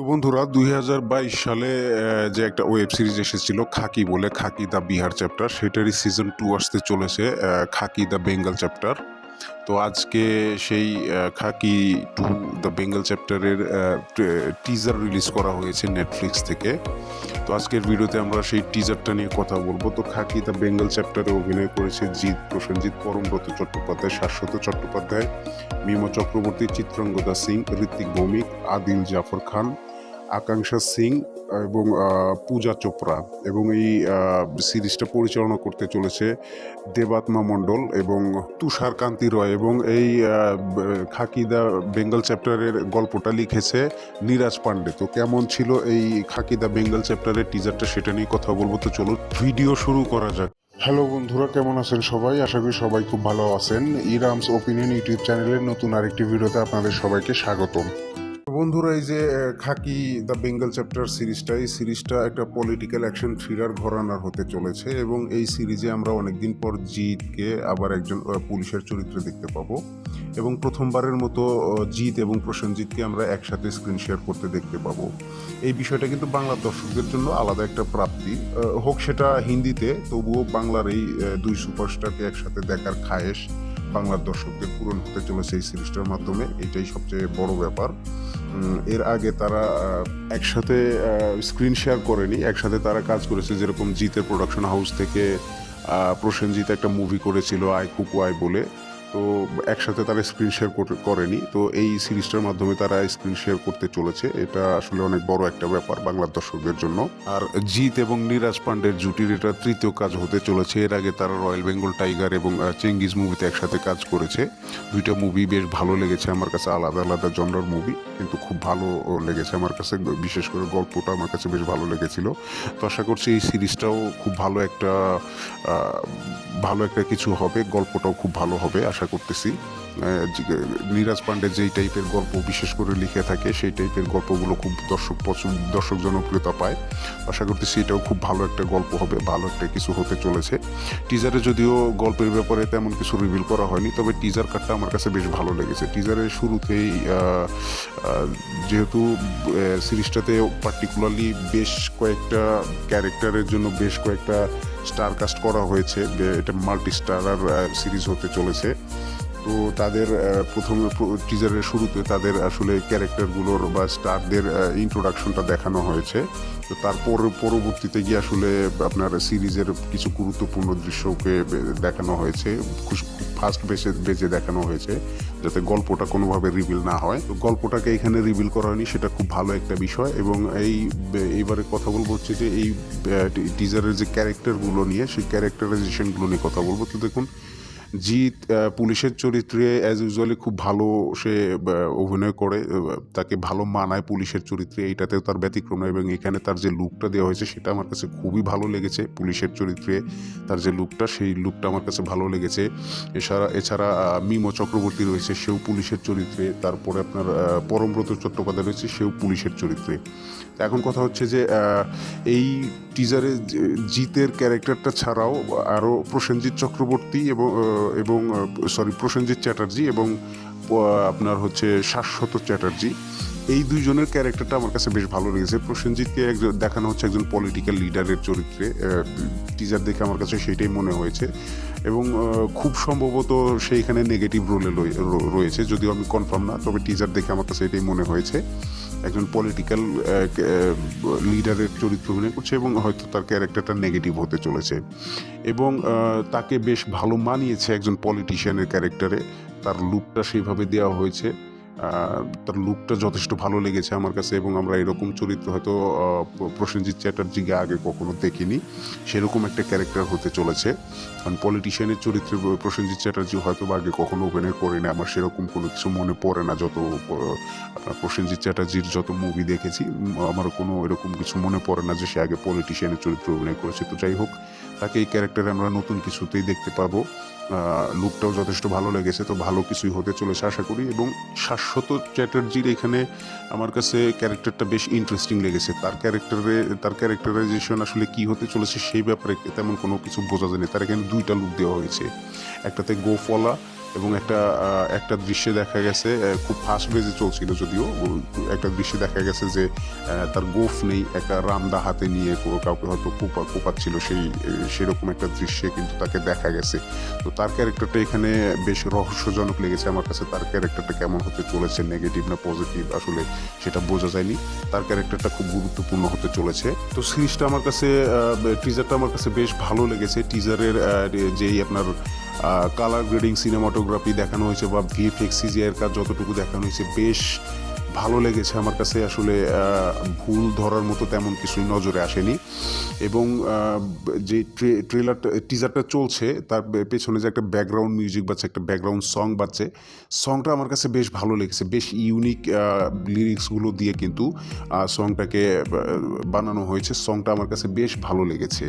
তো বন্ধুরা, দুই হাজার বাইশ সালে যে একটা ওয়েব সিরিজ এসেছিল, খাকি বলে, খাকি দ্য বিহার চ্যাপ্টার, সেটারই সিজন টু আসতে চলেছে খাকি দ্য বেঙ্গল চ্যাপ্টার। তো আজকে সেই খাকি টু দ্য বেঙ্গল চ্যাপ্টারের টিজার রিলিজ করা হয়েছে নেটফ্লিক্স থেকে। তো আজকের ভিডিওতে আমরা সেই টিজারটা নিয়ে কথা বলব। তো খাকি দ্য বেঙ্গল চ্যাপ্টারে অভিনয় করেছে জিৎ, প্রসেনজিৎ পরমব্রত চট্টোপাধ্যায়, শাশ্বত চট্টোপাধ্যায়, মিমো চক্রবর্তী, চিত্রাঙ্গদা সিং, ঋত্বিক ভৌমিক, আদিল জাফর খান আকাঙ্ক্ষা সিং এবং পূজা চোপড়া এবং এই সিরিজটা পরিচালনা করতে চলেছে দেবাত্মা মণ্ডল এবং তুষার কান্তি রয় এবং এই আহ, ব- খাকি দা বেঙ্গল চ্যাপ্টারের গল্পটা লিখেছে নীরাজ পান্ডে তো কেমন ছিল এই খাকি দা বেঙ্গল চ্যাপ্টারের টিজারটা সেটা নিয়ে কথা বলব? তো চলো ভিডিও শুরু করা যাক। হ্যালো বন্ধুরা কেমন আছেন সবাই? আশা করি সবাই খুব ভালো আছেন। ইরামস ওপিনিয়ন ইউটিউব চ্যানেলের নতুন আরেকটি ভিডিওতে আপনাদের সবাইকে স্বাগতম। বন্ধুরা, এই যে খাকি দ্য বেঙ্গল চ্যাপ্টার সিরিজটা, এই সিরিজটা একটা পলিটিক্যাল অ্যাকশন থ্রিলার ঘরানার হতে চলেছে এবং এই সিরিজে আমরা অনেকদিন পর জিতকে আবার একজন পুলিশের চরিত্রে দেখতে পাবো এবং প্রথমবারের মতো জিৎ এবং প্রসেনজিৎকে আমরা একসাথে স্ক্রিন শেয়ার করতে দেখতে পাবো। এই বিষয়টা কিন্তু বাংলা দর্শকদের জন্য আলাদা একটা প্রাপ্তি। হোক সেটা হিন্দিতে, তবুও বাংলার এই দুই সুপারস্টারকে একসাথে দেখার খায়েশ বাংলার দর্শকদের পূরণ হতে চলেছে এই সিরিজটার মাধ্যমে। এটাই সবচেয়ে বড় ব্যাপার। এর আগে তারা একসাথে স্ক্রিন শেয়ার করেনি, একসাথে তারা কাজ করেছে যেরকম জিতের প্রোডাকশন হাউস থেকে প্রসেনজিৎ একটা মুভি করেছিল, আই কুকু আই বলে। তো একসাথে তারা স্ক্রিন শেয়ার করেনি। তো এই সিরিজটার মাধ্যমে তারা স্ক্রিন শেয়ার করতে চলেছে। এটা আসলে অনেক বড় একটা ব্যাপার বাংলার দর্শকদের জন্য। আর জিৎ এবং নিরাজ পান্ডের জুটির এটা তৃতীয় কাজ হতে চলেছে। এর আগে তারা রয়্যাল বেঙ্গল টাইগার এবং চেঙ্গিজ মুভিতে একসাথে কাজ করেছে। দুইটা মুভি বেশ ভালো লেগেছে আমার কাছে, আলাদা আলাদা জনরার মুভি কিন্তু খুব ভালো লেগেছে আমার কাছে। বিশেষ করে গল্পটা আমার কাছে বেশ ভালো লেগেছিল। তো আশা করছি এই সিরিজটাও খুব ভালো একটা ভালো একটা কিছু হবে, গল্পটাও খুব ভালো হবে। আশা করতেছি আহ, যে- নীরাজ পান্ডে যেই টাইপের গল্প বিশেষ করে লিখে থাকে, সেই টাইপের গল্পগুলো খুব দর্শক পছন্দ, দর্শক জনপ্রিয়তা পায়। আশা করতেছি এটাও খুব ভালো একটা গল্প হবে, ভালো একটা কিছু হতে চলেছে। টিজারে যদিও গল্পের ব্যাপারে তেমন কিছু রিভিল করা হয়নি, তবে টিজার কাটটা আমার কাছে বেশ ভালো লেগেছে। টিজারের শুরুতেই যেহেতু সিরিজটাতে পার্টিকুলারলি বেশ কয়েকটা ক্যারেক্টারের জন্য বেশ কয়েকটা স্টার কাস্ট করা হয়েছে এটা মাল্টি স্টারার সিরিজ হতে চলেছে। তো তাদের প্রথমে টিজারের শুরুতে তাদের আসলে ক্যারেক্টারগুলোর বা স্টারদের ইন্ট্রোডাকশনটা দেখানো হয়েছে। তো তারপর পরবর্তীতে গিয়ে আসলে আপনার সিরিজের কিছু গুরুত্বপূর্ণ দৃশ্যকে দেখানো হয়েছে। ফাস্ট বেসে বেজে দেখানো হয়েছে, যাতে গল্পটা কোনোভাবে রিভিল না হয়। তো গল্পটাকে এখানে রিভিল করা হয়নি, সেটা খুব ভালো একটা বিষয়। এবং এই এইবারে কথা বলব হচ্ছে যে এই টিজারের যে ক্যারেক্টারগুলো নিয়ে, সেই ক্যারেক্টারাইজেশনগুলো নিয়ে কথা বলব। তো দেখুন জিৎ পুলিশের চরিত্রে অ্যাজ ইউজুয়ালি খুব ভালো সে অভিনয় করে তাকে ভালো মানায় পুলিশের চরিত্রে। এইটাতেও তার ব্যতিক্রম নয় এবং এখানে তার যে লুকটা দেওয়া হয়েছে, সেটা আমার কাছে খুবই ভালো লেগেছে। পুলিশের চরিত্রে তার যে লুকটা সেই লুকটা আমার কাছে ভালো লেগেছে। এছাড়া এছাড়া মিমো চক্রবর্তী রয়েছে, সেও পুলিশের চরিত্রে। তারপরে আপনার পরমব্রত চট্টোপাধ্যায় রয়েছে, সেও পুলিশের চরিত্রে। এখন কথা হচ্ছে যে এই টিজারে জিতের ক্যারেক্টারটা ছাড়াও আরও প্রসেনজিৎ চক্রবর্তী এবং এবং সরি প্রসেনজিৎ চ্যাটার্জি এবং আপনার হচ্ছে শাশ্বত চ্যাটার্জি। এই দুইজনের ক্যারেক্টারটা আমার কাছে বেশ ভালো লেগেছে। প্রসেনজিৎকে একজন, দেখানো হচ্ছে একজন পলিটিক্যাল লিডারের চরিত্রে টিজার দেখে আমার কাছে সেইটাই মনে হয়েছে। এবং খুব সম্ভবত সেইখানে নেগেটিভ রোলে রয়েছে, যদিও আমি কনফার্ম না, তবে টিজার দেখে আমার কাছে এটাই মনে হয়েছে। একজন পলিটিক্যাল লিডারের চরিত্র অভিনয় করছে এবং হয়তো তার ক্যারেক্টারটা নেগেটিভ হতে চলেছে। এবং তাকে বেশ ভালো মানিয়েছে একজন পলিটিশিয়ানের ক্যারেক্টারে তার লুকটা সেইভাবে দেওয়া হয়েছে। তার লুকটা যথেষ্ট ভালো লেগেছে আমার কাছে এবং আমরা এরকম চরিত্র হয়তো প্রসেনজিৎ চ্যাটার্জিকে আগে কখনো দেখিনি। সেরকম একটা ক্যারেক্টার হতে চলেছে। কারণ পলিটিশিয়ানের চরিত্রে প্রসেনজিৎ চ্যাটার্জি হয়তো বা আগে কখনো অভিনয় করেনি। আমার সেরকম কোনো কিছু মনে পড়ে না। যত প্রসেনজিৎ চ্যাটার্জির যত মুভি দেখেছি আমার কোনো এরকম কিছু মনে পড়ে না যে সে আগে পলিটিশিয়ানের চরিত্রে অভিনয় করেছে। তো যাই হোক, তাকে এই ক্যারেক্টারে আমরা নতুন কিছুতেই দেখতে পাবো। লুকটাও যথেষ্ট ভালো লেগেছে, তো ভালো কিছুই হতে চলেছে আশা করি। এবং শাশ্বত চ্যাটার্জির এখানে আমার কাছে ক্যারেক্টারটা বেশ ইন্টারেস্টিং লেগেছে। তার ক্যারেক্টারে, তার ক্যারেক্টারাইজেশন আসলে কি হতে চলেছে সেই ব্যাপারে তেমন কোনো কিছু বোঝা যায়নি। তার এখানে দুইটা লুক দেওয়া হয়েছে। একটাতে গোফলা এবং একটা একটা দৃশ্যে দেখা গেছে খুব ফাস্ট বেজে চলছিল যদিও একটা দৃশ্যে দেখা গেছে যে তার গোফ নেই, একটা রামদা হাতে নিয়ে কাউকে হয়তো কোপা, কোপাচ্ছিল, সেই, সেরকম একটা দৃশ্যে কিন্তু তাকে দেখা গেছে। তো তার ক্যারেক্টারটা এখানে বেশ রহস্যজনক লেগেছে, আমার কাছে তার ক্যারেক্টারটা কেমন হতে চলেছে নেগেটিভ না পজিটিভ আসলে সেটা বোঝা যায়নি। তার ক্যারেক্টারটা খুব গুরুত্বপূর্ণ হতে চলেছে। তো সিরিজটা আমার কাছে টিজারটা আমার কাছে বেশ ভালো লেগেছে। টিজারের যেই আপনার কালার গ্রেডিং সিনেমাটোগ্রাফি দেখানো হয়েছে বা ভিএফএক্স সিজিআইয়ের কাজ যতটুকু দেখানো হয়েছে, বেশ ভালো লেগেছে। আমার কাছে আসলে ভুল ধরার মতো তেমন কিছুই নজরে আসেনি। এবং যে ট্রেলারটা, টিজারটা চলছে, তার পেছনে যে একটা ব্যাকগ্রাউন্ড মিউজিক বাজছে, একটা ব্যাকগ্রাউন্ড সং বাজছে সংটা আমার কাছে বেশ ভালো লেগেছে, বেশ ইউনিক লিরিক্সগুলো দিয়ে কিন্তু সংটাকে বানানো হয়েছে সংটা আমার কাছে বেশ ভালো লেগেছে।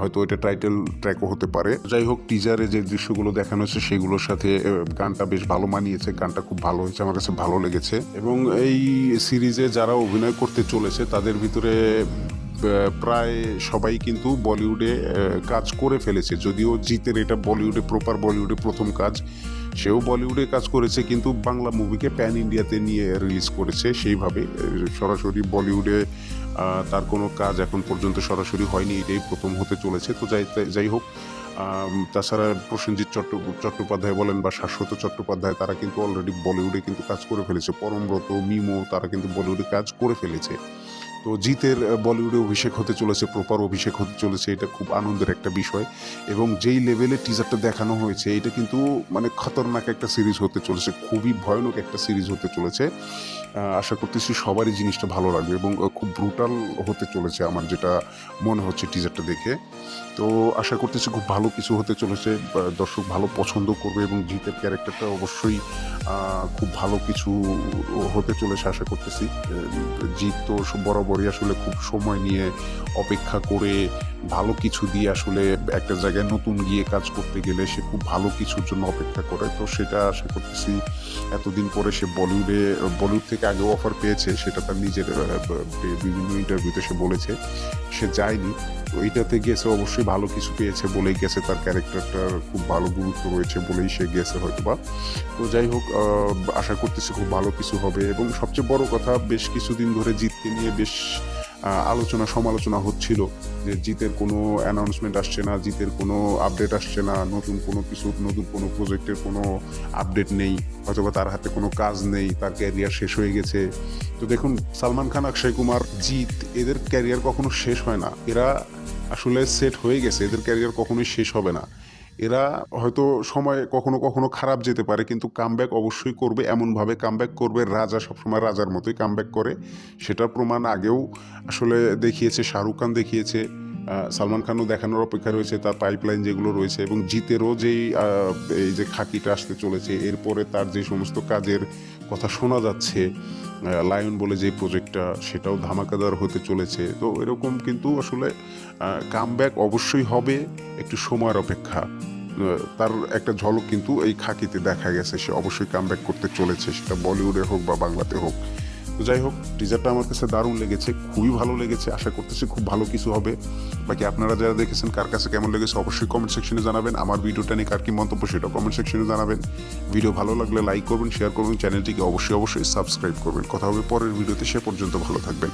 হয়তো এটা টাইটেল ট্র্যাকও হতে পারে। যাই হোক টিজারে যে দৃশ্যগুলো দেখানো হয়েছে, সেগুলোর সাথে গানটা বেশ ভালো মানিয়েছে, গানটা খুব ভালো হয়েছে, আমার কাছে ভালো লেগেছে। এবং এই সিরিজে যারা অভিনয় করতে চলেছে, তাদের ভিতরে প্রায় সবাই কিন্তু বলিউডে কাজ করে ফেলেছে। যদিও জিতের এটা বলিউডে প্রপার বলিউডে প্রথম কাজ, সেও বলিউডে কাজ করেছে, কিন্তু বাংলা মুভিকে প্যান ইন্ডিয়াতে নিয়ে রিলিজ করেছে সেইভাবে। সরাসরি বলিউডে তার কোনো কাজ এখন পর্যন্ত সরাসরি হয়নি, এটাই প্রথম হতে চলেছে। তো যাই যাই হোক তাছাড়া প্রসেনজিৎ চট্ট, চট্টোপাধ্যায় বলেন বা শাশ্বত চট্টোপাধ্যায়, তারা কিন্তু অলরেডি বলিউডে কিন্তু কাজ করে ফেলেছে। পরমব্রত, মিমো, তারা কিন্তু বলিউডে কাজ করে ফেলেছে। তো জিতের বলিউডে অভিষেক হতে চলেছে, প্রপার অভিষেক হতে চলেছে, এটা খুব আনন্দের একটা বিষয়। এবং যেই লেভেলে টিজারটা দেখানো হয়েছে, এটা কিন্তু মানে খতরনাক একটা সিরিজ হতে চলেছে, খুবই ভয়ানক একটা সিরিজ হতে চলেছে। আশা করতেছি সবারই জিনিসটা ভালো লাগবে এবং খুব ব্রুটাল হতে চলেছে আমার যেটা মনে হচ্ছে টিজারটা দেখে। তো আশা করতেছি খুব ভালো কিছু হতে চলেছে দর্শক ভালো পছন্দ করবে এবং জিতের ক্যারেক্টারটা অবশ্যই খুব ভালো কিছু হতে চলেছে আশা করতেছি। জিত তো বরাবরই আসলে খুব সময় নিয়ে অপেক্ষা করে ভালো কিছু দিয়ে আসলে একটা জায়গায় নতুন গিয়ে কাজ করতে গেলে সে খুব ভালো কিছুর জন্য অপেক্ষা করে। তো সেটা আশা করতেছি এতদিন পরে সে বলিউডে, বলিউড থেকে আগেও অফার পেয়েছে, সেটা তার নিজের বিভিন্ন ইন্টারভিউতে সে বলেছে। সে যায়নি। তো এইটাতে গেছে অবশ্যই ভালো কিছু পেয়েছে বলেই গেছে, তার ক্যারেক্টারটার খুব ভালো গুরুত্ব রয়েছে বলেই সে গেছে হয়তো বা তো যাই হোক আশা করতেছি খুব ভালো কিছু হবে এবং সবচেয়ে বড় কথা, বেশ কিছুদিন ধরে জিতকে নিয়ে বেশ আলোচনা, সমালোচনা হচ্ছিল যে জিতের কোনো অ্যানাউন্সমেন্ট আসছে না, জিতের কোনো আপডেট আসছে না, নতুন কোনো কিছু, নতুন কোনো প্রজেক্টের কোনো আপডেট নেই অথবা তার হাতে কোনো কাজ নেই, তার ক্যারিয়ার শেষ হয়ে গেছে। তো দেখুন, সালমান খান, অক্ষয় কুমার, জিৎ, এদের ক্যারিয়ার কখনো শেষ হয় না। এরা আসলে সেট হয়ে গেছে, এদের ক্যারিয়ার কখনোই শেষ হবে না। এরা হয়তো সময় কখনো কখনো খারাপ যেতে পারে, কিন্তু কামব্যাক অবশ্যই করবে, এমনভাবে কামব্যাক করবে, রাজা সবসময় রাজার মতোই কামব্যাক করে। সেটার প্রমাণ আগেও আসলে দেখিয়েছে, শাহরুখ খান দেখিয়েছে। সালমান খানও দেখানোর অপেক্ষা রয়েছে, তার পাইপলাইন যেগুলো রয়েছে এবং জিতেরও যেই এই যে খাকিটা আসতে চলেছে, এরপরে তার যে সমস্ত কাজের কথা শোনা যাচ্ছে লায়ন বলে যে প্রজেক্টটা সেটাও ধামাকাদার হতে চলেছে। তো এরকম কিন্তু আসলে কামব্যাক অবশ্যই হবে, একটু সময়ের অপেক্ষা। তার একটা ঝলক কিন্তু এই খাকিতে দেখা গেছে, সে অবশ্যই কামব্যাক করতে চলেছে, সেটা বলিউডে হোক বা বাংলাতে হোক। তো যাই হোক টিজারটা আমার কাছে দারুণ লেগেছে, খুবই ভালো লেগেছে, আশা করতেছি খুব ভালো কিছু হবে। বাকি আপনারা যারা দেখেছেন কার কাছে কেমন লেগেছে, অবশ্যই কমেন্ট সেকশনে জানাবেন। আমার ভিডিওটা নিয়ে কার কি মন্তব্য সেটা কমেন্ট সেকশনে জানাবেন। ভিডিও ভালো লাগলে লাইক করবেন শেয়ার করবেন চ্যানেলটিকে অবশ্যই অবশ্যই সাবস্ক্রাইব করবেন। কথা হবে পরের ভিডিওতে সে পর্যন্ত ভালো থাকবেন।